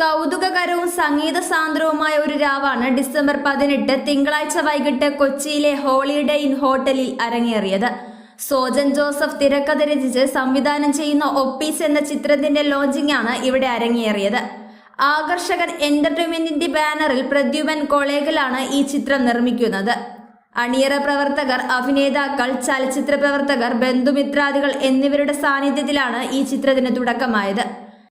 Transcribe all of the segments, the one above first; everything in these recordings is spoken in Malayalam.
കൗതുകകരവും സംഗീത സാന്ദ്രവുമായ ഒരു രാവാണ് ഡിസംബർ പതിനെട്ട് തിങ്കളാഴ്ച വൈകിട്ട് കൊച്ചിയിലെ ഹോളിഡേ ഇൻ ഹോട്ടലിൽ അരങ്ങേറിയത്. സോജൻ ജോസഫ് തിരക്കഥ രചിച്ച് സംവിധാനം ചെയ്യുന്ന ഒപ്പീസ് എന്ന ചിത്രത്തിന്റെ ലോഞ്ചിംഗ് ആണ് ഇവിടെ അരങ്ങേറിയത്. ആകർഷകൻ എന്റർടൈൻമെന്റിന്റെ ബാനറിൽ പ്രദ്യുമൻ കൊളേഗലാണ് ഈ ചിത്രം നിർമ്മിക്കുന്നത്. അണിയറ പ്രവർത്തകർ അഭിനേതാക്കൾ ചലച്ചിത്ര പ്രവർത്തകർ ബന്ധുമിത്രാദികൾ എന്നിവരുടെ സാന്നിധ്യത്തിലാണ് ഈ ചിത്രത്തിന് തുടക്കമായത്.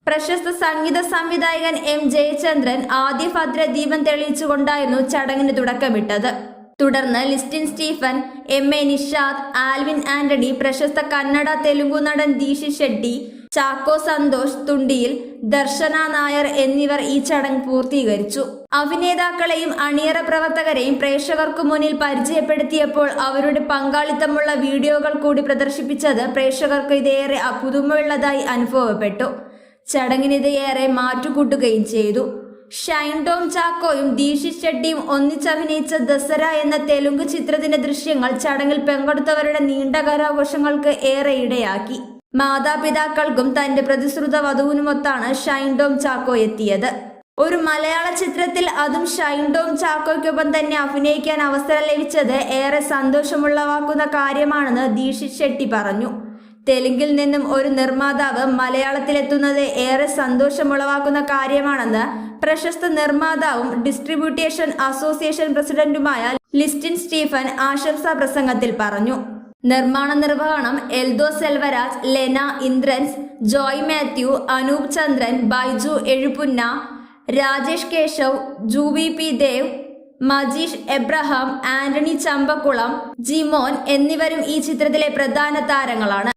പ്രശസ്ത സംഗീത സംവിധായകൻ എം ജയചന്ദ്രൻ ആദ്യ ഭദ്ര ദീപം തെളിയിച്ചുകൊണ്ടായിരുന്നു ചടങ്ങിന് തുടക്കമിട്ടത്. തുടർന്ന് Listin Stephen M A Nishad Alvin Antony പ്രശസ്ത കന്നഡ തെലുങ്കു നടൻ ദീഷി ഷെട്ടി ചാക്കോ സന്തോഷ് തുണ്ടിയിൽ ദർശന നായർ എന്നിവർ ഈ ചടങ്ങ് പൂർത്തീകരിച്ചു. അഭിനേതാക്കളെയും അണിയറ പ്രവർത്തകരെയും പ്രേക്ഷകർക്കു മുന്നിൽ പരിചയപ്പെടുത്തിയപ്പോൾ അവരുടെ പങ്കാളിത്തമുള്ള വീഡിയോകൾ കൂടി പ്രദർശിപ്പിച്ചത് പ്രേക്ഷകർക്ക് ഇതേറെ പുതുമയുള്ളതായി അനുഭവപ്പെട്ടു. ചടങ്ങിനിത് ഏറെ മാറ്റുകൂട്ടുകയും ചെയ്തു. ഷൈൻ ടോം ചാക്കോയും ദീഷി ഷെട്ടിയും ഒന്നിച്ചഭിനയിച്ച ദസറ എന്ന തെലുങ്ക് ചിത്രത്തിന്റെ ദൃശ്യങ്ങൾ ചടങ്ങിൽ പങ്കെടുത്തവരുടെ നീണ്ട കരാഘോഷങ്ങൾക്ക് ഏറെ ഇടയാക്കി. മാതാപിതാക്കൾക്കും തന്റെ പ്രതിശ്രുത വധുവിനുമൊത്താണ് ഷൈൻ ടോം ചാക്കോ എത്തിയത്. ഒരു മലയാള ചിത്രത്തിൽ അതും ഷൈൻ ടോം ചാക്കോയ്ക്കൊപ്പം തന്നെ അഭിനയിക്കാൻ അവസരം ലഭിച്ചത് ഏറെ സന്തോഷമുള്ളവാക്കുന്ന കാര്യമാണെന്ന് ദീക്ഷിത് ഷെട്ടി പറഞ്ഞു. തെലുങ്കിൽ നിന്നും ഒരു നിർമ്മാതാവ് മലയാളത്തിലെത്തുന്നത് ഏറെ സന്തോഷമുളവാക്കുന്ന കാര്യമാണെന്ന് പ്രശസ്ത നിർമ്മാതാവും ഡിസ്ട്രിബ്യൂട്ടേഷൻ അസോസിയേഷൻ പ്രസിഡന്റുമായ ലിസ്റ്റിൻ സ്റ്റീഫൻ ആശംസാ പ്രസംഗത്തിൽ പറഞ്ഞു. നിർമ്മാണ നിർവഹണം എൽദോ സെൽവരാജ് ലെന ഇന്ദ്രൻസ് ജോയ് മാത്യു അനൂപ് ചന്ദ്രൻ ബൈജു എഴുപുന്ന രാജേഷ് കേശവ് ജൂവി പി ദേവ് മജീഷ് എബ്രഹാം ആന്റണി ചമ്പക്കുളം ജിമോൻ എന്നിവരും ഈ ചിത്രത്തിലെ പ്രധാന താരങ്ങളാണ്.